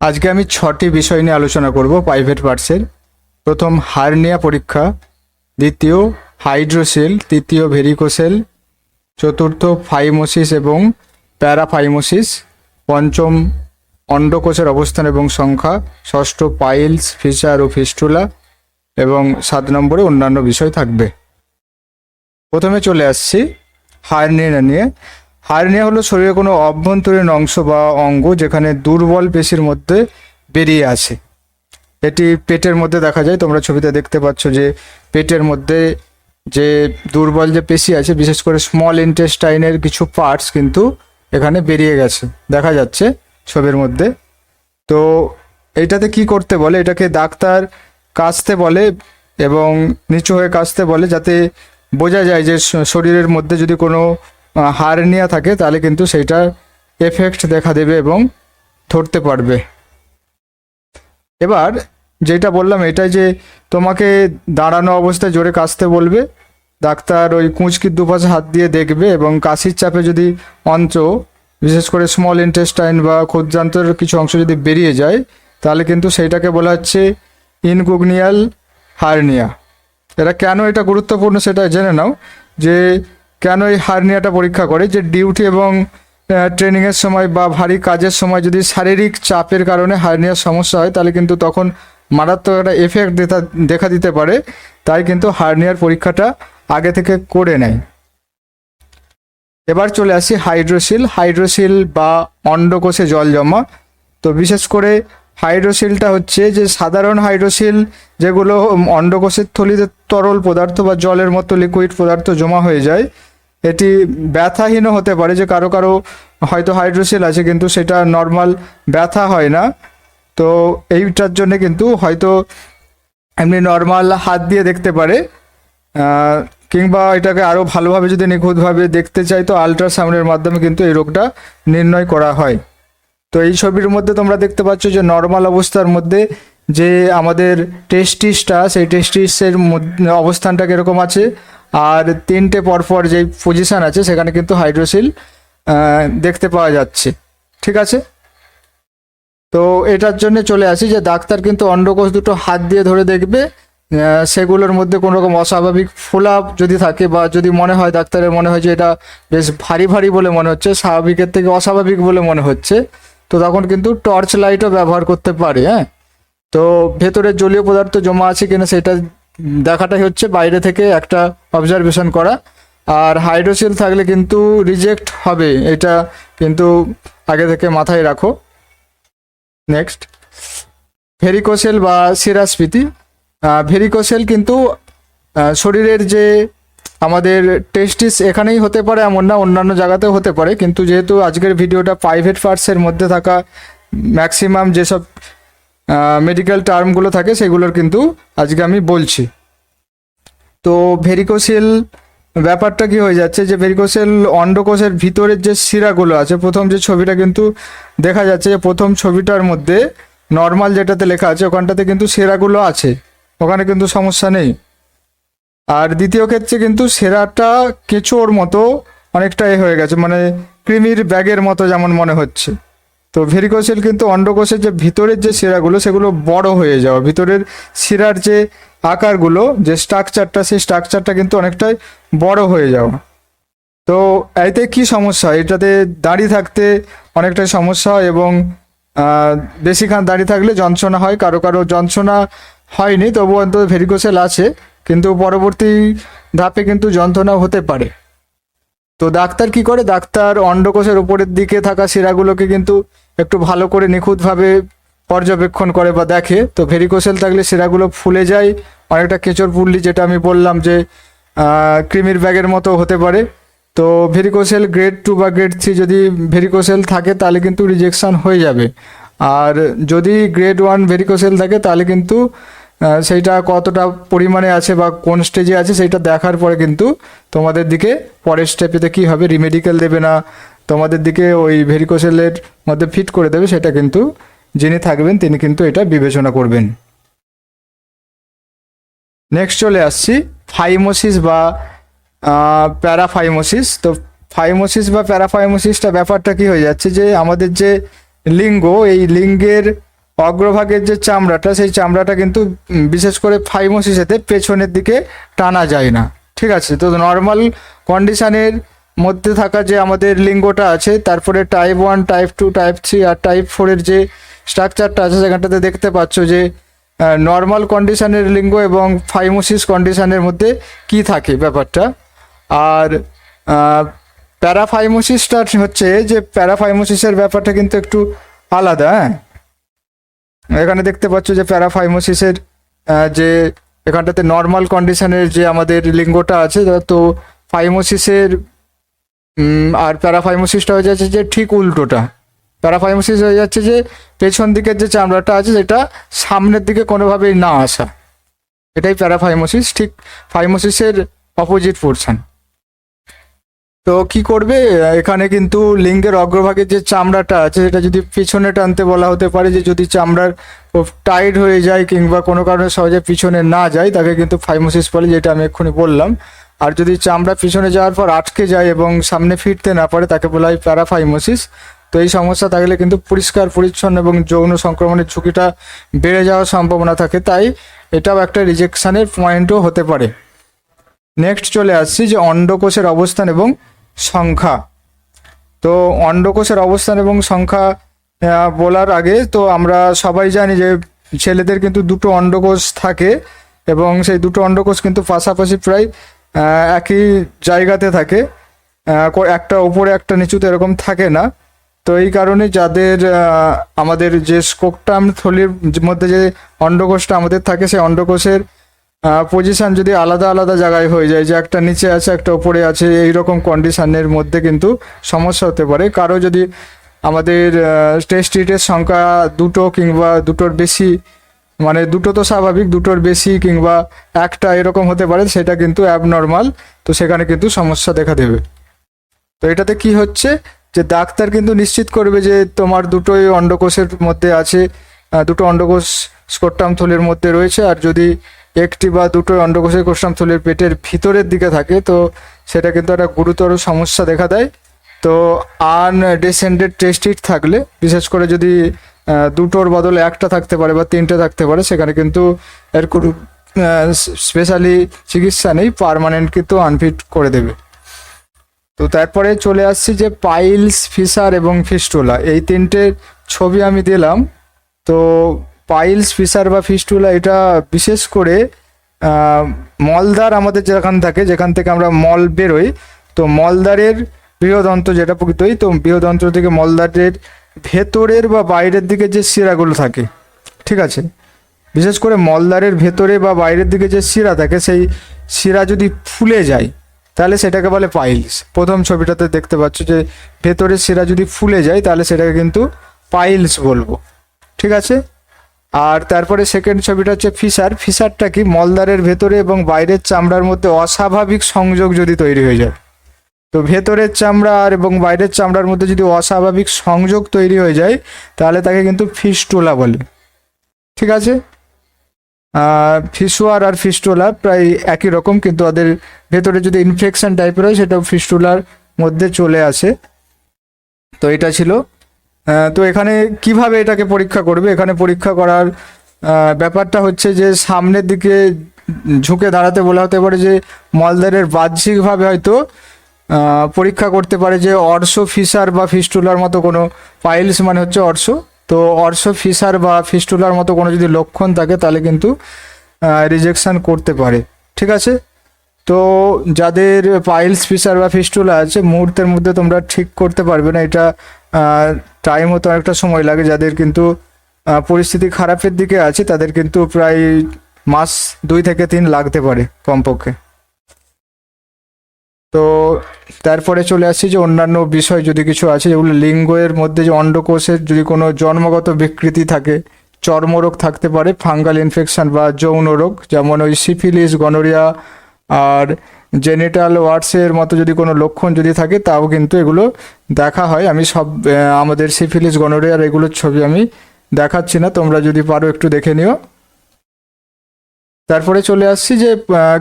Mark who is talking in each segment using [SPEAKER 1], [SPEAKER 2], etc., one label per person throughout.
[SPEAKER 1] আজকে আমি ছটি বিষয় নিয়ে আলোচনা করব প্রাইভেট পার্টসের প্রথম, হার্নিয়া পরীক্ষা। দ্বিতীয়, হাইড্রোসেল। তৃতীয় ভেরিকোসেল চতুর্থ, ফাইমোসিস এবং প্যারাফাইমোসিস। পঞ্চম, অন্ডকোষের অবস্থান এবং সংখ্যা। ষষ্ঠ, পাইলস, ফিচার ও ফিস্টুলা। এবং সাত নম্বরে অন্যান্য বিষয় থাকবে। প্রথমে চলে আসছি হার্নিয়া নিয়ে। হার্নিয়া হলো শরীরের কোনো অভ্যন্তরীণ অংশ বা অঙ্গ যেখানে দুর্বল পেশির মধ্যে বেরিয়ে আছে এটি পেটের মধ্যে দেখা যায়। তোমরা ছবিতে দেখতে পাচ্ছ যে পেটের মধ্যে যে দুর্বল যে পেশি আছে, বিশেষ করে স্মল ইন্টেস্টাইনের কিছু পার্টস কিন্তু এখানে বেরিয়ে গেছে। দেখা যাচ্ছে ছবির মধ্যে। তো এটাতে কি করতে বলে? এটাকে ডাক্তার কাচতে বলে এবং নিচু হয়ে কাচতে বলে যাতে বোঝা যায় যে শরীরের মধ্যে যদি কোনো হার্নিয়া থাকে, তাহলে কিন্তু সেইটা এফেক্ট দেখা দেবে এবং ধরতে পারবে। এবার যেটা বললাম, এটাই যে তোমাকে দাঁড়ানো অবস্থায় জোরে কাশতে বলবে, ডাক্তার ওই কুঁচকির দুপাশে হাত দিয়ে দেখবে এবং কাশির চাপে যদি অঞ্চ বিশেষ করে স্মল ইন্টেস্টাইন বা ক্ষুদ্রান্তের কিছু অংশ যদি বেরিয়ে যায়, তাহলে কিন্তু সেইটাকে বলা হচ্ছে ইনকুগনিয়াল হার্নিয়া। এটা কেন এটা গুরুত্বপূর্ণ সেটা জেনে নাও, যে কেন এই হার্নিয়াটা পরীক্ষা করে? যে ডিউটি এবং ট্রেনিংয়ের সময় বা ভারী কাজের সময় যদি শারীরিক চাপের কারণে হার্নিয়ার সমস্যা হয়, তাহলে কিন্তু তখন মারাত্মক একটা এফেক্ট দেখা দিতে পারে। তাই কিন্তু হার্নিয়ার পরীক্ষাটা আগে থেকে করে নেয়। এবার চলে আসি হাইড্রোসিল। হাইড্রোসিল বা অন্ডকোষে জল জমা। তো বিশেষ করে হাইড্রোসিলটা হচ্ছে যে সাধারণ হাইড্রোসিল, যেগুলো অন্ডকোষের থলিতে তরল পদার্থ বা জলের মতো লিকুইড পদার্থ জমা হয়ে যায় এটি ব্যথাহীনও হতে পারে যে কারও কারও হয়তো হাইড্রোসিল আছে, কিন্তু সেটা নর্মাল ব্যথা হয় না। তো এইটার জন্য কিন্তু হয়তো এমনি নর্মাল হাত দিয়ে দেখতে পারে। কিংবা এটাকে আরও ভালোভাবে যদি নিখুঁতভাবে দেখতে চাই, তো আলট্রাসাউন্ডের মাধ্যমে কিন্তু এই রোগটা নির্ণয় করা হয়। তো এই ছবির মধ্যে তোমরা দেখতে পাচ্ছ যে নর্মাল অবস্থার মধ্যে যে আমাদের টেস্টিসটা সেই টেস্টিসের অবস্থানটা কীরকম আছে আর তিনটে পরপর যে পজিশন আছে, সেখানে কিন্তু হাইড্রোসিল দেখতে পাওয়া যাচ্ছে। ঠিক আছে? তো এটার জন্য চলে আসি যে ডাক্তার কিন্তু অন্ডকোষ দুটো হাত দিয়ে ধরে দেখবে সেগুলোর মধ্যে কোনো রকম অস্বাভাবিক ফোলাপ যদি থাকে বা যদি মনে হয়, ডাক্তারের মনে হয় যে এটা বেশ ভারী ভারী বলে মনে হচ্ছে, স্বাভাবিকের থেকে অস্বাভাবিক বলে মনে হচ্ছে, তো তখন কিন্তু টর্চ লাইটও ব্যবহার করতে পারে হ্যাঁ? তো ভেতরে জলীয় পদার্থ জমা আছে কিনা সেটা দেখাটাই হচ্ছে বাইরে থেকে একটা অবজারভেশন করা। আর হাইড্রোসিল থাকলে কিন্তু রিজেক্ট হবে, এটা কিন্তু আগে থেকে মাথায় রাখো। নেক্সট ভেরিকোসেল বা সিরাস্পিতি ভেরিকোসেল কিন্তু শরীরের যে আমাদের টেস্টিস এখানেই হতে পারে, এমন না, অন্যান্য জায়গাতেও হতে পারে। কিন্তু যেহেতু আজকের ভিডিওটা প্রাইভেট পার্টসের মধ্যে থাকা ম্যাক্সিমাম যেসব মেডিকেল টার্মগুলো থাকে সেগুলোর কিন্তু আজকে আমি বলছি। তো ভেরিকোসেল ব্যাপারটা কি হয়ে যাচ্ছে যে ভেরিকোসেল অন্ডকোষের ভিতরের যে শিরাগুলো আছে, প্রথম যে ছবিটা কিন্তু দেখা যাচ্ছে যে প্রথম ছবিটার মধ্যে নর্মাল যেটাতে লেখা আছে, ওখানটাতে কিন্তু সেরাগুলো আছে, ওখানে কিন্তু সমস্যা নেই। আর দ্বিতীয় ক্ষেত্রে কিন্তু সেরাটা কেঁচোর মতো অনেকটা এ হয়ে গেছে মানে ক্রিমির ব্যাগের মতো যেমন মনে হচ্ছে। তো ভেরিকোসেল কিন্তু অন্ডকোষের যে ভিতরের যে শিরাগুলো, সেগুলো বড় হয়ে যাওয়া। ভিতরের শিরার যে আকারগুলো, যে স্ট্রাকচারটা সেই স্ট্রাকচারটা কিন্তু অনেকটাই বড় হয়ে যাওয়া। তো এতে কি সমস্যা? এটাতে দাঁড়িয়ে থাকতে অনেকটাই সমস্যা এবং বেশিক্ষণ দাঁড়িয়ে থাকলে যন্ত্রণা হয়। কারও কারও যন্ত্রণা হয়নি তবু অন্তত ভেরিকোসেল আছে। কিন্তু পরবর্তী ধাপে কিন্তু যন্ত্রণা হতে পারে। তো ডাক্তার কি করে? ডাক্তার অন্ডকোষের উপরের দিকে থাকা শিরাগুলোকে কিন্তু একটু ভালো করে নিখুঁতভাবে পর্যবেক্ষণ করে বা দেখে। তো ভেরিকোসেল থাকলে সেরাগুলো ফুলে যায়। অনেকটা কেঁচোর পুল্লি যেটা আমি বললাম যে ক্রিমির ব্যাগের মতো হতে পারে। তো ভেরিকোসেল গ্রেড টু বা গ্রেড থ্রি যদি ভেরিকোসেল থাকে, তাহলে কিন্তু রিজেকশান হয়ে যাবে। আর যদি গ্রেড ওয়ান ভেরিকোসেল থাকে, তাহলে কিন্তু সেইটা কতটা পরিমাণে আছে বা কোন স্টেজে আছে, সেইটা দেখার পরে কিন্তু তোমাদের দিকে পরের স্টেপেতে কি হবে? রিমেডিকেল দেবে না। তোমাদের দিকে ওই ভেরিকোসেলের মধ্যে ফিট করে দেবে, সেটা কিন্তু যিনি থাকবেন, তিনি কিন্তু এটা বিবেচনা করবেন। নেক্সট চলে আসছি, ফাইমোসিস বা প্যারাফাইমোসিস। তো ফাইমোসিস বা প্যারাফাইমোসিসটা ব্যাপারটা কি হয়ে যাচ্ছে যে, আমাদের যে লিঙ্গ, এই লিঙ্গের অগ্রভাগের যে চামড়াটা, সেই চামড়াটা কিন্তু বিশেষ করে ফাইমোসিসেতে পেছনের দিকে টানা যায় না। ঠিক আছে, তো নর্মাল কন্ডিশনের মধ্যে থাকা যে আমাদের লিঙ্গটা আছে, তারপরে type one type two type three আর টাইপ ফোরের যে স্ট্রাকচারটা আছে, সেখানটাতে দেখতে পাচ্ছ যে নর্মাল কন্ডিশনের লিঙ্গ এবং ফাইমোসিস কন্ডিশনের মধ্যে কি থাকে ব্যাপারটা। আর প্যারাফাইমোসিসটা হচ্ছে যে প্যারাফাইমোসিসের ব্যাপারটা কিন্তু একটু আলাদা হ্যাঁ? এখানে দেখতে পাচ্ছ যে প্যারাফাইমোসিসের যে এখানটাতে নর্মাল কন্ডিশনের যে আমাদের লিঙ্গটা আছে, তো ফাইমোসিসের আর প্যারাফাইমোসিসটা হয়ে যাচ্ছে যে ঠিক উল্টোটা। প্যারাফাইমোসিস হয়ে যাচ্ছে যে পেছন দিকের যে চামড়াটা আছে সেটা সামনের দিকে কোনোভাবেই না আসা। এটাই প্যারাফাইমোসিস, ঠিক ফাইমোসিসের অপোজিট পোর্শন। তো কি করবে? এখানে কিন্তু লিঙ্গের অগ্রভাগের যে চামড়াটা আছে সেটা যদি পিছনে টানতে বলা হতে পারে যে যদি চামড়ার টাইট হয়ে যায় কিংবা কোনো কারণে সহজে পিছনে না যায়, তাকে কিন্তু ফাইমোসিস বলে, যেটা আমি এক্ষুনি বললাম। আর যদি চামড়া পিছনে যাওয়ার পর আটকে যায় এবং সামনে ফিরতে না পারে, তাকে বলা হয় প্যারাফাইমোসিস। তো এই সমস্যা থাকলে কিন্তু পরিষ্কার, পরিচ্ছন্ন এবং যৌন সংক্রমণের ঝুঁকিটা বেড়ে যাওয়ার সম্ভাবনা থাকে। তাই এটাও একটা রিজেকশানের পয়েন্টও হতে পারে। নেক্সট চলে আসছি যে অন্ডকোষের অবস্থান এবং সংখ্যা। তো অন্ডকোষের অবস্থান এবং সংখ্যা বলার আগে তো আমরা সবাই জানি যে ছেলেদের কিন্তু দুটো অন্ডকোষ থাকে এবং সেই দুটো অন্ডকোষ কিন্তু পাশাপাশি প্রায় একই জায়গাতে থাকে। একটা ওপরে একটা নিচুতে এরকম থাকে না। তো এই কারণে যাদের আমাদের যে স্কোকটাম থলির মধ্যে যে অন্ডকোষটা আমাদের থাকে, সেই অন্ডকোষের পজিশন যদি আলাদা আলাদা জায়গায় হয়ে যায়, যে একটা নিচে আছে, একটা ওপরে আছে এই রকম কন্ডিশনের মধ্যে কিন্তু সমস্যা হতে পারে। কারও যদি আমাদের টেস্টিটের সংখ্যা দুটো কিংবা দুটোর বেশি মানে দুটো তো স্বাভাবিক, দুটোর বেশি কিংবা একটা এরকম হতে পারে, সেটা কিন্তু অ্যাবনর্মাল তো সেখানে কিন্তু সমস্যা দেখা দেবে। তো এটাতে কি হচ্ছে যে ডাক্তার কিন্তু নিশ্চিত করবে যে তোমার দুটোই অন্ডকোষের মধ্যে আছে দুটো অন্ডকোষ স্কোট্টাম থলির মধ্যে রয়েছে, আর যদি একটি বা দুটো অন্ডকোষের কোষ্টাম থলির পেটের ভিতরের দিকে থাকে, তো সেটা কিন্তু একটা গুরুতর সমস্যা দেখা দেয়। তো আনডিসেন্ডেড টেস্টিট থাকলে, বিশেষ করে যদি দুটোর বদলে একটা থাকতে পারে বা তিনটে থাকতে পারে সেখানে কিন্তু এর কোনো স্পেশালি চিকিৎসা নেই পারমানেন্ট কিন্তু আনফিট করে দেবে। তো তারপরে চলে আসছি যে পাইলস ফিসার এবং ফিস্টুলা এই তিনটে ছবি আমি দিলাম। তো পাইলস ফিসার বা ফিস্টুলা এটা বিশেষ করে আহ, মলদ্বার আমাদের যেখান থাকে যেখান থেকে আমরা মল বেরোই তো মলদ্বারের বৃহদন্ত যেটা প্রকৃতই তো বৃহদন্ত্র থেকে মলদ্বারের ভেতরের বা বাইরের দিকে যে শিরাগুলো থাকে, ঠিক আছে? বিশেষ করে মলদ্বারের ভেতরে বা বাইরের দিকে যে শিরা থাকে, সেই শিরা যদি ফুলে যায়, তাহলে সেটাকে বলে পাইলস। প্রথম ছবিটাতে দেখতে পাচ্ছ যে ভেতরের শিরা যদি ফুলে যায়, তাহলে সেটাকে কিন্তু পাইলস বলব। ঠিক আছে? আর তারপরে সেকেন্ড ছবিটা হচ্ছে ফিসার ফিসারটা কি? মলদারের ভেতরে এবং বাইরের চামড়ার মধ্যে অস্বাভাবিক সংযোগ যদি তৈরি হয়ে যায় তো ভেতরের চামড়া আর এবং বাইরের চামড়ার মধ্যে যদি অস্বাভাবিক সংযোগ তৈরি হয়ে যায়, তাহলে তাকে কিন্তু ফিস্টুলা বলে। ঠিক আছে? ফিসুয়ার আর ফিস্টুলা প্রায় একই রকম, কিন্তু ওদের ভেতরে যদি ইনফেকশন টাইপের হয়, সেটাও ফিস্টুলার মধ্যে চলে আসে। তো এটা ছিল। তো এখানে কীভাবে এটাকে পরীক্ষা করবে? এখানে পরীক্ষা করার ব্যাপারটা হচ্ছে যে সামনের দিকে ঝুঁকে দাঁড়াতে বলা হতে পারে যে মলদারের বাহ্যিকভাবে হয়তো পরীক্ষা করতে পারে যে অর্শ ফিসার বা ফিস্টুলার মতো কোনো পাইলস মানে হচ্ছে অর্শ। তো অর্শ ফিসার বা ফিস্টুলার মতো কোনো যদি লক্ষণ থাকে তাহলে কিন্তু রিজেকশান করতে পারে। ঠিক আছে? তো যাদের পাইলস ফিসার বা ফিস্টুলা আছে, মুহূর্তের মধ্যে তোমরা ঠিক করতে পারবে না। এটা টাইম হতে অনেকটা সময় লাগে। যাদের কিন্তু পরিস্থিতি খারাপের দিকে আছে, তাদের কিন্তু প্রায় মাস দুই থেকে তিন লাগতে পারে কমপক্ষে। তো তারপরে চলে আসছি যে অন্যান্য বিষয় যদি কিছু আছে, যেগুলো লিঙ্গের মধ্যে যে অন্ডকোষের যদি কোনো জন্মগত বিকৃতি থাকে, চর্মরোগ থাকতে পারে, ফাঙ্গাল ইনফেকশন বা যৌন রোগ, যেমন ওই সিফিলিস, গনোরিয়া আর জেনিটাল ওয়ার্ডসের মতো যদি কোনো লক্ষণ যদি থাকে, তাও কিন্তু এগুলো দেখা হয়। আমি সব আমাদের সিফিলিস গনোরিয়ার এগুলোর ছবি আমি দেখাচ্ছি না। তোমরা যদি পারো একটু দেখে নিও। তারপরে চলে আসছি যে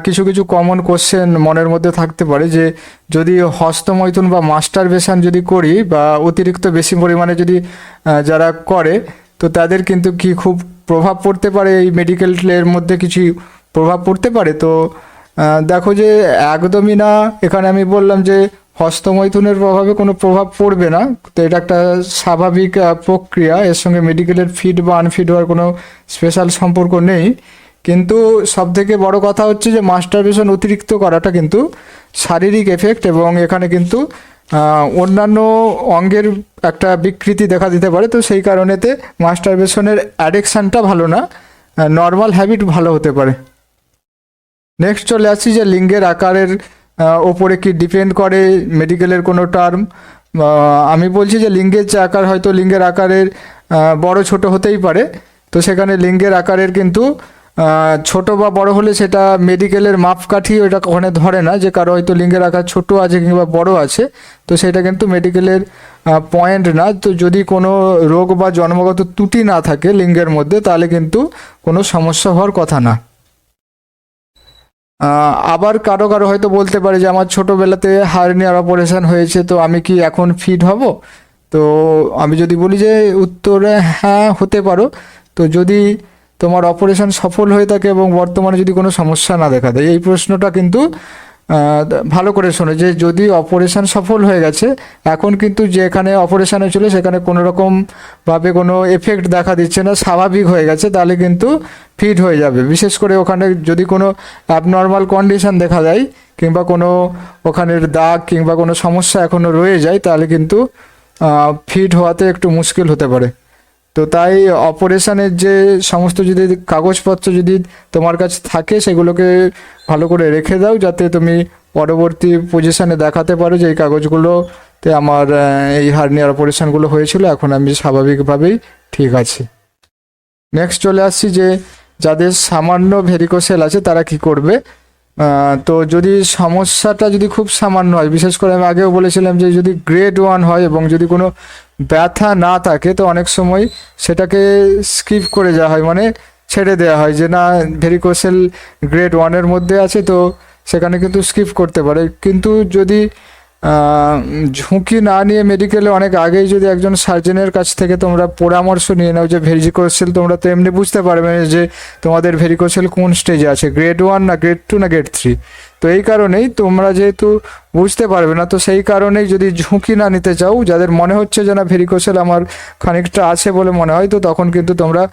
[SPEAKER 1] কিছু কিছু কমন কোশ্চেন মনের মধ্যে থাকতে পারে যে, যদি হস্তমৈথুন বা মাস্টারবেশন যদি করি বা অতিরিক্ত বেশি পরিমাণে যদি যারা করে, তো তাদের কিন্তু কি খুব প্রভাব পড়তে পারে? এই মেডিকেলের মধ্যে কিছু প্রভাব পড়তে পারে? তো দেখো যে, একদমই না। এখানে আমি বললাম যে, হস্তমৈথুনের প্রভাবে কোনো প্রভাব পড়বে না। তো এটা একটা স্বাভাবিক প্রক্রিয়া। এর সঙ্গে মেডিকেলের ফিট বা আনফিট হওয়ার কোনো স্পেশাল সম্পর্ক নেই। কিন্তু সব থেকে বড় কথা হচ্ছে যে মাস্টারবেশন অতিরিক্ত করাটা কিন্তু শারীরিক এফেক্ট এবং এখানে কিন্তু অন্যান্য অঙ্গের একটা বিকৃতি দেখা দিতে পারে। তো সেই কারণেতে মাস্টারবেশনের অ্যাডিকশানটা ভালো না নর্মাল হ্যাবিট ভালো হতে পারে। নেক্সট চলে আসছি যে লিঙ্গের আকারের ওপরে কি ডিপেন্ড করে মেডিকেলের কোনো টার্ম আমি বলছি যে লিঙ্গের যে আকার হয়তো লিঙ্গের আকারের বড় ছোট হতেই পারে। তো সেখানে লিঙ্গের আকারের কিন্তু ছোট বা বড় হলে সেটা মেডিকেলের মাপকাঠি ওটা ওখানে ধরে না, যে কারও হয়তো লিঙ্গের আকার ছোট আছে কিংবা বড় আছে, তো সেটা কিন্তু মেডিকেলের পয়েন্ট না। তো যদি কোনো রোগ বা জন্মগত ত্রুটি না থাকে লিঙ্গের মধ্যে, তাহলে কিন্তু কোনো সমস্যা হওয়ার কথা না। আবার কারও কারও হয়তো বলতে পারে যে, আমার ছোটোবেলাতে হার্নিয়ার অপারেশন হয়েছে, তো আমি কি এখন ফিট হব? তো আমি যদি বলি যে, উত্তরে হ্যাঁ হতে পারো। তো যদি তোমার অপারেশন সফল হয়ে থাকে এবং বর্তমানে যদি কোনো সমস্যা না দেখা দেয়, এই প্রশ্নটা কিন্তু ভালো করে শোনো যে যদি অপারেশন সফল হয়ে গেছে, এখন কিন্তু যেখানে অপারেশনে ছিল সেখানে কোনো রকম ভাবে কোনো এফেক্ট দেখা দিচ্ছে না, স্বাভাবিক হয়ে গেছে, তাহলে কিন্তু ফিট হয়ে যাবে। বিশেষ করে ওখানে যদি কোনো অ্যাবনর্মাল কন্ডিশন দেখা যায় কিংবা কোনো ওখানের দাগ কিংবা কোনো সমস্যা এখনও রয়ে যায়, তাহলে কিন্তু ফিট হওয়াতে একটু মুশকিল হতে পারে। তো তাই অপারেশনের যে সমস্ত যদি কাগজপত্র যদি তোমার কাছে থাকে, সেগুলোকে ভালো করে রেখে দাও, যাতে তুমি পরবর্তী পজিশনে দেখাতে পারো যে এই কাগজগুলোতে আমার এই হার্নিয়ার অপারেশনগুলো হয়েছিল। এখন আমি স্বাভাবিকভাবেই ঠিক আছি। নেক্সট চলে আসছি যে যাদের সামান্য ভেরিকোসেল আছে, তারা কি করবে? তো যদি সমস্যাটা যদি খুব সামান্য হয়, বিশেষ করে আমি আগেও বলেছিলাম যে যদি গ্রেড ওয়ান হয় এবং যদি কোনো ব্যথা না থাকে তো অনেক সময় সেটাকে স্কিপ করে যাওয়া হয় মানে ছেড়ে দেওয়া হয় যে না ভেরিকোসেল গ্রেড ওয়ানের মধ্যে আছে তো সেখানে কিন্তু স্কিপ করতে পারে। কিন্তু যদি ঝুঁকি না নিয়ে মেডিকেলে অনেক আগেই যদি একজন সার্জনের কাছ থেকে তোমরা পরামর্শ নিয়ে নাও যে ভেরিকোসেল তোমরা তো এমনি বুঝতে পারবে যে তোমাদের ভেরিকোসেল কোন স্টেজে আছে গ্রেড ওয়ান না গ্রেড টু না গ্রেড থ্রি তো এই কারণেই তোমরা যেহেতু বুঝতে পারবে না, তো সেই কারণেই যদি ঝুঁকি না নিতে চাও, যাদের মনে হচ্ছে যে না ভেরিকোসেল আমার খানিকটা আছে বলে মনে হয়, তো তখন কিন্তু তোমরা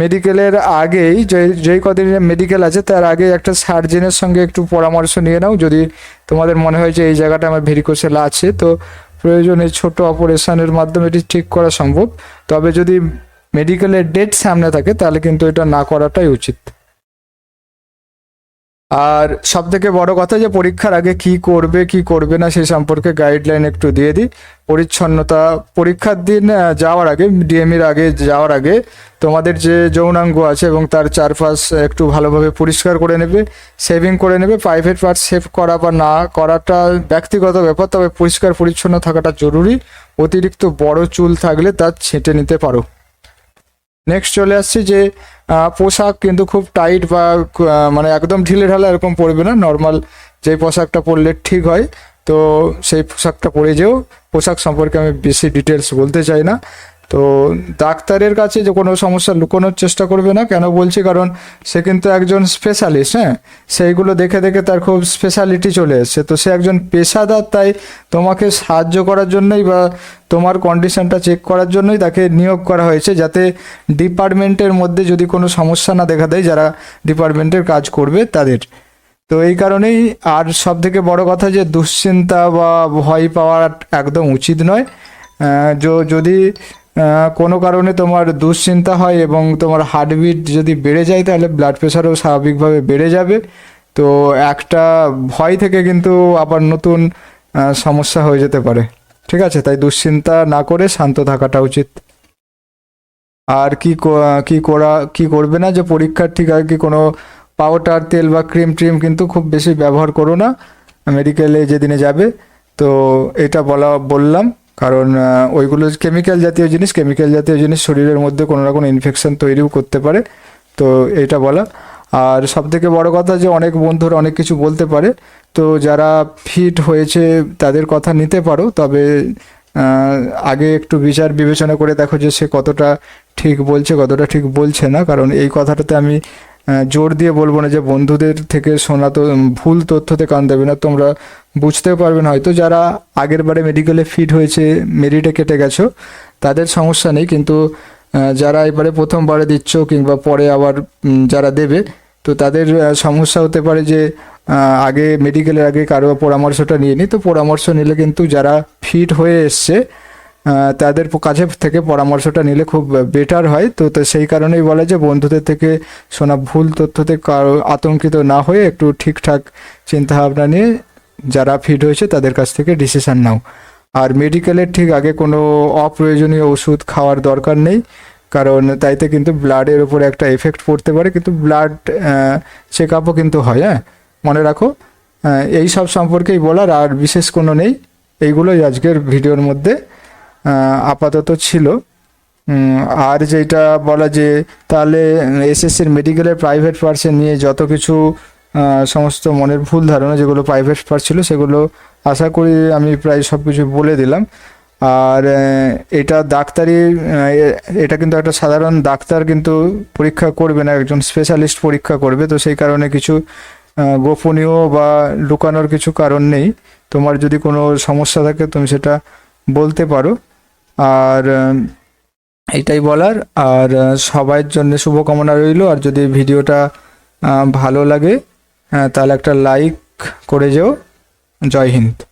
[SPEAKER 1] মেডিকেলের আগেই যে, যেই কদিন মেডিকেল আছে, তার আগে একটা সার্জেনের সঙ্গে একটু পরামর্শ নিয়ে নাও। যদি তোমাদের মনে হয় যে এই জায়গাটা আমার ভেরিকোসেল আছে, তো প্রয়োজনে ছোট অপারেশনের মাধ্যমে এটি ঠিক করা সম্ভব। তবে যদি মেডিকেলের ডেট সামনে থাকে, তাহলে কিন্তু এটা না করাটাই উচিত। আর সব থেকে বড় কথা যে পরীক্ষার আগে কি করবে কি করবে না সেই সম্পর্কে গাইডলাইন একটু দিয়ে দিই। পরিচ্ছন্নতা, পরীক্ষার দিন যাওয়ার আগে ডিএমির আগে যাওয়ার আগে তোমাদের যে যৌনাঙ্গ আছে এবং তার চারপাশ একটু ভালোভাবে পরিষ্কার করে নেবে সেভিং করে নেবে প্রাইভেট পার্ট সেভ করা বা না করাটা ব্যক্তিগত ব্যাপার, তবে পরিষ্কার পরিচ্ছন্ন থাকাটা জরুরি। অতিরিক্ত বড় চুল থাকলে তা ছেঁটে নিতে পারো। নেক্সট চলে আসছে যে পোশাক কিন্তু খুব টাইট বা মানে একদম ঢিলে ঢালা এরকম পরবে না নর্মাল যে পোশাকটা পরলে ঠিক হয়। তো সেই পোশাকটা পরে যেও। পোশাক সম্পর্কে আমি বেশি ডিটেলস বলতে চাই না। তো ডাক্তারের কাছে যে কোনো সমস্যা লুকোনোর চেষ্টা করবে না, কেন বলছি? কারণ সে কিন্তু একজন স্পেশালিস্ট হ্যাঁ? সেইগুলো দেখে দেখে তার খুব স্পেশালিটি চলে এসছে। তো সে একজন পেশাদার, তাই তোমাকে সাহায্য করার জন্যই বা তোমার কন্ডিশনটা চেক করার জন্যই তাকে নিয়োগ করা হয়েছে, যাতে ডিপার্টমেন্টের মধ্যে যদি কোনো সমস্যা না দেখা দেয়, যারা ডিপার্টমেন্টের কাজ করবে তাদের। তো এই কারণেই আর সব থেকে বড় কথা যে দুশ্চিন্তা বা ভয় পাওয়া একদম উচিত নয়। যদি কোনো কারণে তোমার দুশ্চিন্তা হয় এবং তোমার হার্টবিট যদি বেড়ে যায়, তাহলে ব্লাড প্রেশারও স্বাভাবিকভাবে বেড়ে যাবে। তো একটা ভয় থেকে কিন্তু আবার নতুন সমস্যা হয়ে যেতে পারে। ঠিক আছে? তাই দুশ্চিন্তা না করে শান্ত থাকাটা উচিত। আর কি ক- করা, কি করবে না যে পরীক্ষার ঠিক আর কি কোনো পাউডার তেল বা ক্রিম ট্রিম কিন্তু খুব বেশি ব্যবহার করো না। মেডিকেলে যেদিনে যাবে, তো এটা বলা, বললাম। কারণ ওইগুলো কেমিক্যাল জাতীয় জিনিস কেমিক্যাল জাতীয় জিনিস শরীরের মধ্যে কোনো না কোনো ইনফেকশন তৈরিও করতে পারে। তো এটা বলা। আর সব থেকে বড় কথা যে অনেক বন্ধুরা অনেক কিছু বলতে পারে। তো যারা ফিট হয়েছে তাদের কথা নিতে পারো, তবে আগে একটু বিচার বিবেচনা করে দেখো যে সে কতটা ঠিক বলছে, কতটা ঠিক বলছে না। কারণ এই কথাটাতে আমি জোর দিয়ে বলব না যে বন্ধুদের থেকে শোনা তো, ভুল তথ্যতে কান দেবে না। তোমরা বুঝতেও পারবেন হয়তো যারা আগের বারে মেডিকেলে ফিট হয়েছে মেরিটে কেটে গেছো, তাদের সমস্যা নেই, কিন্তু যারা এবারে প্রথমবারে দিচ্ছ কিংবা পরে আবার যারা দেবে, তো তাদের সমস্যা হতে পারে যে আগে মেডিকেলের আগে কারও পরামর্শটা নিয়ে নি, তো পরামর্শ নিলে কিন্তু যারা ফিট হয়ে এসছে তাদের কাছে থেকে পরামর্শটা নিলে খুব বেটার হয়, তো তো সেই কারণেই বলা যে বন্ধুদের থেকে শোনা ভুল তথ্যতে কারও আতঙ্কিত না হয়ে একটু ঠিকঠাক চিন্তাভাবনা নিয়ে যারা ফিট হয়েছে তাদের কাছ থেকে ডিসিশন নাও। আর মেডিকেলের ঠিক আগে কোনো অপ্রয়োজনীয় ওষুধ খাওয়ার দরকার নেই, কারণ তাইতে কিন্তু ব্লাডের উপরে একটা এফেক্ট পড়তে পারে, কিন্তু ব্লাড চেক আপও কিন্তু হয় হ্যাঁ? মনে রাখো এই সব সম্পর্কেই বলার, আর বিশেষ কোনো নেই। এইগুলোই আজকের ভিডিওর মধ্যে আপাতত ছিল। আর যেটা বলা যে তাহলে এসএসসির মেডিকেলের প্রাইভেট পার্সে নিয়ে যত কিছু সমস্ত মনের ভুল ধারণা যেগুলো প্রাইভেট পার্ট ছিল সেগুলো আশা করি আমি প্রায় সব কিছু বলে দিলাম। আর এটা ডাক্তারি এটা কিন্তু একটা সাধারণ ডাক্তার কিন্তু পরীক্ষা করবে না, একজন স্পেশালিস্ট পরীক্ষা করবে। তো সেই কারণে কিছু গোপনীয় বা লুকানোর কিছু কারণ নেই। তোমার যদি কোনো সমস্যা থাকে তুমি সেটা বলতে পারো। আর এটাই বলার। আর সবার জন্য শুভকামনা রইল। আর যদি ভিডিওটা ভালো লাগে তাহলে একটা লাইক করে যেও। জয় হিন্দ।